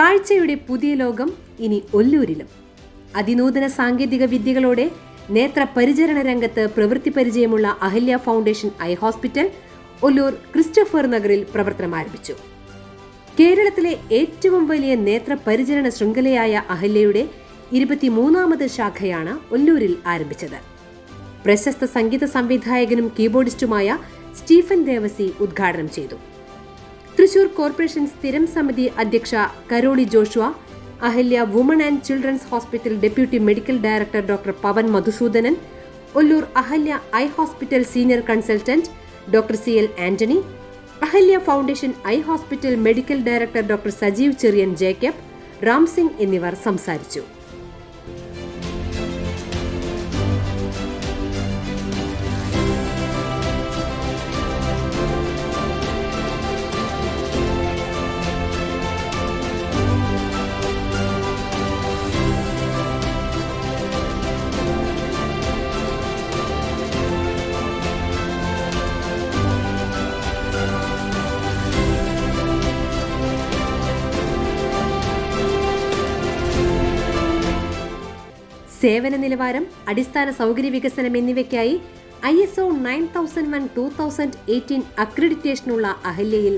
കാഴ്ചയുടെ പുതിയ ലോകം ഇനി ഒല്ലൂരിലും. അതിനൂതന സാങ്കേതിക വിദ്യകളോടെ നേത്ര പരിചരണ രംഗത്ത് പ്രവൃത്തി പരിചയമുള്ള Ahalya foundation eye hospital Ollur Christopher നഗറിൽ പ്രവർത്തനം ആരംഭിച്ചു. കേരളത്തിലെ ഏറ്റവും വലിയ നേത്ര പരിചരണ ശൃംഖലയായ അഹല്യയുടെ ഇരുപത്തിമൂന്നാമത് ശാഖയാണ് ഒല്ലൂരിൽ ആരംഭിച്ചത്. പ്രശസ്ത സംഗീത സംവിധായകനും കീബോർഡിസ്റ്റുമായ സ്റ്റീഫൻ ദേവസി ഉദ്ഘാടനം ചെയ്തു. തൃശൂർ കോർപ്പറേഷൻ സ്ഥിരം സമിതി അധ്യക്ഷ Caroline Joshua Ahalya woman and children's hospital deputy medical director doctor Pavan Madhusudanan Ollur Ahalya eye hospital senior consultant doctor C L Antony Ahalya foundation eye hospital medical director doctor Sajeev Cherian Jacob Ram Singh എന്നിവർ സംസാരിച്ചു. സേവന നിലവാരം അടിസ്ഥാന സൗകര്യ വികസനം എന്നിവയ്ക്കായി I S O nine thousand one two thousand eighteen അക്രഡിറ്റേഷനുള്ള അഹല്യയിൽ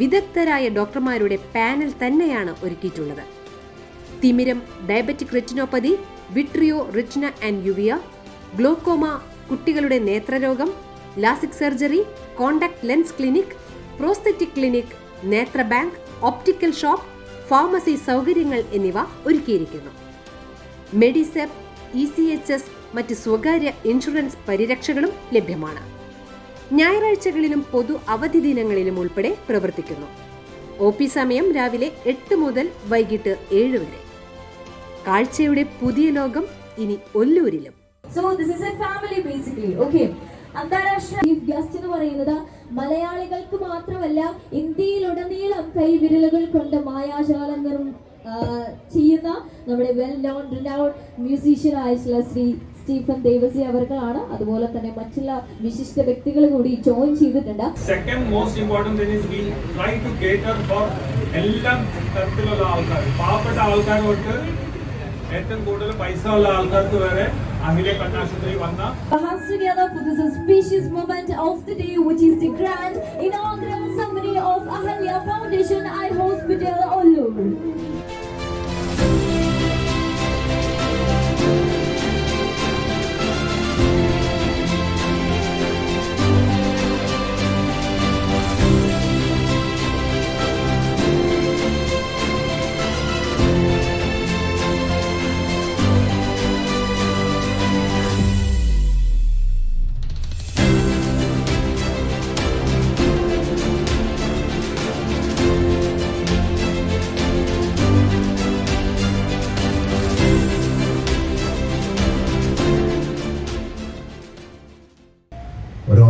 വിദഗ്ധരായ ഡോക്ടർമാരുടെ പാനൽ തന്നെയാണ് ഒരുക്കിയിട്ടുള്ളത്. തിമിരം diabetic retinopathy vitreo retina and uvea glaucoma കുട്ടികളുടെ നേത്രരോഗം LASIK surgery contact lens clinic prosthetic clinic നേത്ര ബാങ്ക് ഓപ്റ്റിക്കൽ ഷോപ്പ് ഫാർമസി സൗകര്യങ്ങൾ എന്നിവ ഒരുക്കിയിരിക്കുന്നു. Medisep E C H S മറ്റ് സ്വകാര്യ ഇൻഷുറൻസ് പരിരക്ഷകളും ലഭ്യമാണ്. ഞായറാഴ്ചകളിലും പൊതു അവധി ദിനങ്ങളിലും ഉൾപ്പെടെ പ്രവർത്തിക്കുന്നു. ഒ പി സമയം രാവിലെ എട്ട് മുതൽ വൈകിട്ട് ഏഴ് വരെ. കാഴ്ചയുടെ പുതിയ ലോകം ഇനി ഒല്ലൂരിലും. അന്താരാഷ്ട്ര ചീഫ് ഗസ്റ്റ് എന്ന് പറയുന്നത് മലയാളികൾക്ക് മാത്രമല്ല ഇന്ത്യയിലുടനീളം കൈവിരലുകൾ കൊണ്ട് മായാജാലങ്ങളും ചെയ്യുന്ന നമ്മുടെ വെൽ നോൺ റിനൗഡ് മ്യൂസീഷ്യൻ ആയിട്ടുള്ള ശ്രീ സ്റ്റീഫൻ ദേവസി അവർക്കാണ്. അതുപോലെ തന്നെ മറ്റുള്ള വിശിഷ്ട വ്യക്തികൾ കൂടി ജോയിൻ ചെയ്തിട്ടുണ്ട്. Second most important is we try to cater for എല്ലാ തരത്തിലുള്ള ആൾക്കാർ പാവപ്പെട്ട ആൾക്കാർ തൊട്ട് ഏറ്റവും കൂടുതൽ പൈസ ഉള്ള ആൾക്കാർക്ക് വരെ അഖിലെ കണ്ണാശുപത്രി വന്ന hands together for this auspicious moment of the day, which is the grand inaugural ceremony of Ahalya Foundation Eye Hospital,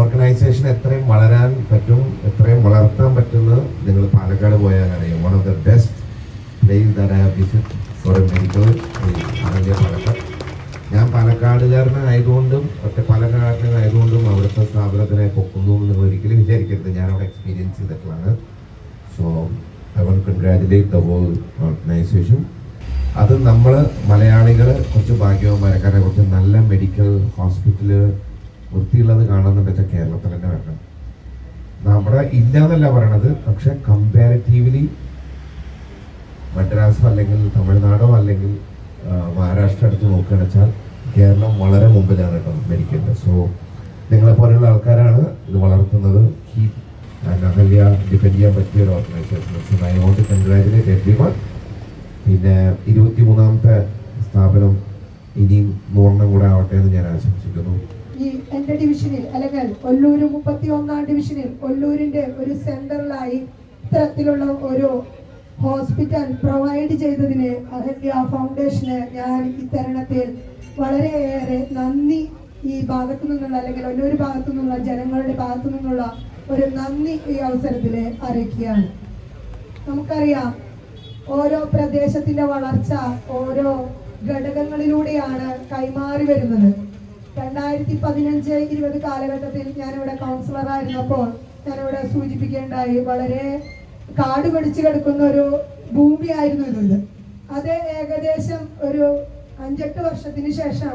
organisation എത്രയും വളരാൻ പറ്റും എത്രയും വളർത്താൻ പറ്റുന്നത് നിങ്ങൾ പാലക്കാട് പോയാൽ അറിയാം one of the best place that I have visit for a medical Palakkad. ഞാൻ പാലക്കാടുകാരനായതുകൊണ്ടും ഒറ്റ പാലക്കാടുകാരനായതുകൊണ്ടും അവിടുത്തെ സ്ഥാപനത്തിനെ പൊക്കുന്നു എന്ന് ഒരിക്കലും വിചാരിക്കരുത്. ഞാൻ അവിടെ എക്സ്പീരിയൻസ് ചെയ്തിട്ടുള്ളതാണ്. So I want congratulate the whole organisation അത് നമ്മൾ മലയാളികൾ കുറച്ച് ഭാഗ്യവന്മാരെ കാരണം കുറച്ച് നല്ല മെഡിക്കൽ ഹോസ്പിറ്റൽ വൃത്തിയുള്ളത് കാണുന്നുണ്ടെച്ചാൽ കേരളത്തിൽ തന്നെ വരണം നമ്മുടെ ഇല്ല എന്നല്ല പറയണത് പക്ഷെ കമ്പാരിറ്റീവ്ലി മദ്രാസ് അല്ലെങ്കിൽ തമിഴ്നാടോ അല്ലെങ്കിൽ മഹാരാഷ്ട്ര എടുത്ത് നോക്കുകയാണെന്ന് വെച്ചാൽ കേരളം വളരെ മുമ്പിലാണ് കേട്ടോ മരിക്കുന്നത് സോ നിങ്ങളെ പോലെയുള്ള ആൾക്കാരാണ് ഇത് വളർത്തുന്നത്. കീപ് ഡിപ്പെൻഡ് ചെയ്യാൻ പറ്റിയ ഒരു organisation so congratulate everyone പിന്നെ ഇരുപത്തി മൂന്നാമത്തെ സ്ഥാപനം ഇനിയും നൂറെണ്ണം കൂടെ ആവട്ടെ എന്ന് ഞാൻ ആശംസിക്കുന്നു. ഈ എന്റെ ഡിവിഷനിൽ അല്ലെങ്കിൽ കൊല്ലൂർ മുപ്പത്തി ഒന്നാം ഡിവിഷനിൽ ഒല്ലൂരിന്റെ ഒരു സെന്ററിലായി ഇത്തരത്തിലുള്ള ഒരു ഹോസ്പിറ്റൽ പ്രൊവൈഡ് ചെയ്തതിന് അഹല്യ ഫൗണ്ടേഷന് ഞാൻ ഇത്തരണത്തിൽ വളരെയേറെ നന്ദി ഈ ഭാഗത്തു നിന്നുള്ള അല്ലെങ്കിൽ ഒല്ലൂർ ഭാഗത്തു നിന്നുള്ള ജനങ്ങളുടെ ഭാഗത്തു നിന്നുള്ള ഒരു നന്ദി ഈ അവസരത്തിൽ അറിയിക്കുകയാണ്. നമുക്കറിയാം ഓരോ പ്രദേശത്തിന്റെ വളർച്ച ഓരോ ഘടകങ്ങളിലൂടെയാണ് കൈമാറി വരുന്നത്. രണ്ടായിരത്തി പതിനഞ്ച് ഇരുപത് കാലഘട്ടത്തിൽ ഞാനിവിടെ കൗൺസിലർ ആയിരുന്നപ്പോൾ ഞാനിവിടെ സൂചിപ്പിക്കേണ്ടായി വളരെ കാട് പിടിച്ചു കിടക്കുന്ന ഒരു ഭൂമിയായിരുന്നു ഇത്. അത് ഏകദേശം ഒരു അഞ്ചെട്ട് വർഷത്തിന് ശേഷം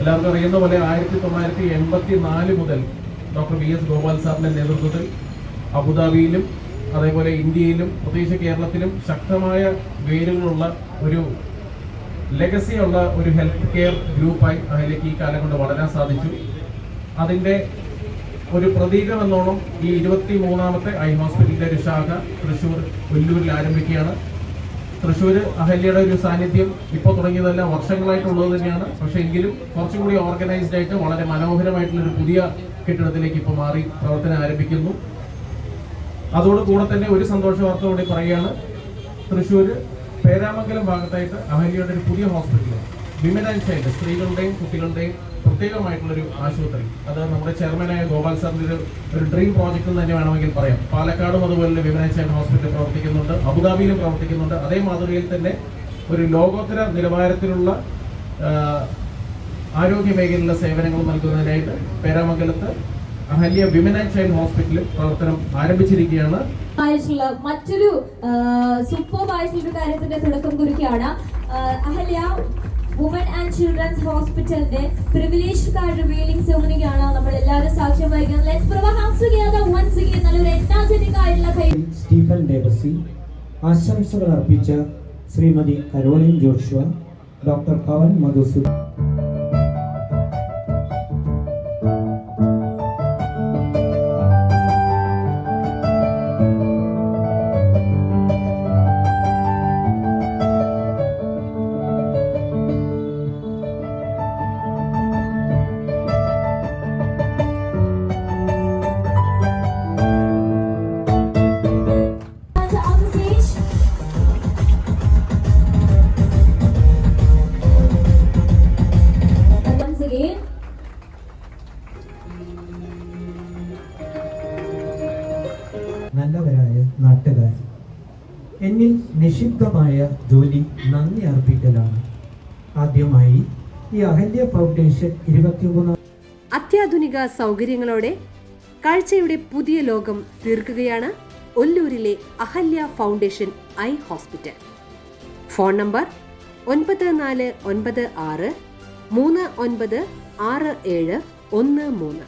എല്ലാവർക്കും അറിയുന്ന പോലെ ആയിരത്തി തൊള്ളായിരത്തി എൺപത്തി നാല് മുതൽ ഡോക്ടർ ബി എസ് ഗോപാൽ സാറിന്റെ നേതൃത്വത്തിൽ അബുദാബിയിലും അതേപോലെ ഇന്ത്യയിലും പ്രത്യേകിച്ച് കേരളത്തിലും ശക്തമായ വേരുകളുള്ള ഒരു ലെഗസിയുള്ള ഒരു ഹെൽത്ത് കെയർ ഗ്രൂപ്പായി അഹലേക്ക് ഈ കാലം കൊണ്ട് വളരാൻ സാധിച്ചു. അതിന്റെ ഒരു പ്രതീകം എന്നോണം ഈ ഇരുപത്തി മൂന്നാമത്തെ ഐ ഹോസ്പിറ്റലിന്റെ ഒരു ശാഖ തൃശ്ശൂർ കൊല്ലൂരിൽ ആരംഭിക്കുകയാണ്. തൃശ്ശൂർ അഹല്യയുടെ ഒരു സാന്നിധ്യം ഇപ്പോൾ തുടങ്ങിയതല്ല വർഷങ്ങളായിട്ടുള്ളത് തന്നെയാണ്. പക്ഷെ എങ്കിലും കുറച്ചും കൂടി ഓർഗനൈസ്ഡ് ആയിട്ട് വളരെ മനോഹരമായിട്ടുള്ള ഒരു പുതിയ കെട്ടിടത്തിലേക്ക് ഇപ്പോൾ മാറി പ്രവർത്തനം ആരംഭിക്കുന്നു. അതോടുകൂടെ തന്നെ ഒരു സന്തോഷ കൂടി പറയുകയാണ്. തൃശ്ശൂർ പേരാമംഗലം ഭാഗത്തായിട്ട് അഹല്യയുടെ ഒരു പുതിയ ഹോസ്പിറ്റൽ വിമൻ ആൻഡ് ചൈൽഡ് സ്ത്രീകളുടെയും കുട്ടികളുടെയും പ്രത്യേകമായിട്ടുള്ളൊരു ആശുപത്രി. അത് നമ്മുടെ ചെയർമാനായ ഗോപാൽ സാറിന്റെ ഒരു ഒരു ഡ്രീം പ്രോജക്റ്റ് എന്ന് തന്നെ വേണമെങ്കിൽ പറയാം. പാലക്കാടും അതുപോലെ വിമൻ ആൻഡ് ചൈൽഡ് ഹോസ്പിറ്റൽ പ്രവർത്തിക്കുന്നുണ്ട്. അബുദാബിയിലും പ്രവർത്തിക്കുന്നുണ്ട്. അതേ മാതൃകയിൽ തന്നെ ഒരു ലോകോത്തര നിലവാരത്തിലുള്ള ആരോഗ്യ മേഖലയിലുള്ള സേവനങ്ങൾ നൽകുന്നതിനായിട്ട് പേരാമംഗലത്ത് അഹല്യ വിമൻ ആൻഡ് ചൈൽഡ് ഹോസ്പിറ്റലിൽ പ്രവർത്തനം ആരംഭിച്ചിരിക്കുകയാണ്. ആയിട്ടുള്ള മറ്റൊരു സൂപ്പർ ആയിട്ടുള്ള കാര്യത്തിന്റെ തുടക്കം കുറിക്കുകയാണ്. അഹല്യ വുമൻ ആൻഡ് ചിൽഡ്രൻസ് ഹോസ്പിറ്റലിന്റെ പ്രിവിലേജ് കാർഡ് റിവീലിംഗ് സെറമണിക്കാണ് നമ്മൾ എല്ലാവരും സാക്ഷ്യം വഹിക്കുന്നത്. ലെറ്റ്സ് പ്രൂവ് വൺസ് സ്റ്റീഫൻ ആശംസകൾ അർപ്പിച്ച Shrimati Caroline Joshua doctor Pavan Madhusudan. നല്ലവരായ നാട്ടുകാർ. എന്നിൽ നിഷിദ്ധമായ ജോലി നന്ദി അർപ്പിക്കലാണ്. ആദ്യമായി ഈ അഹല്യ ഫൗണ്ടേഷൻ ഇരുപത്തിമൂന്ന് അത്യാധുനിക സൗകര്യങ്ങളോടെ കാഴ്ചയുടെ പുതിയ ലോകം തീർക്കുകയാണ് ഒല്ലൂരിലെ Ahalya foundation eye hospital. Phone number ഒൻപത് നാല് ഒൻപത് ആറ് മൂന്ന് ഒൻപത് ആറ് ഏഴ് ഒന്ന് മൂന്ന്.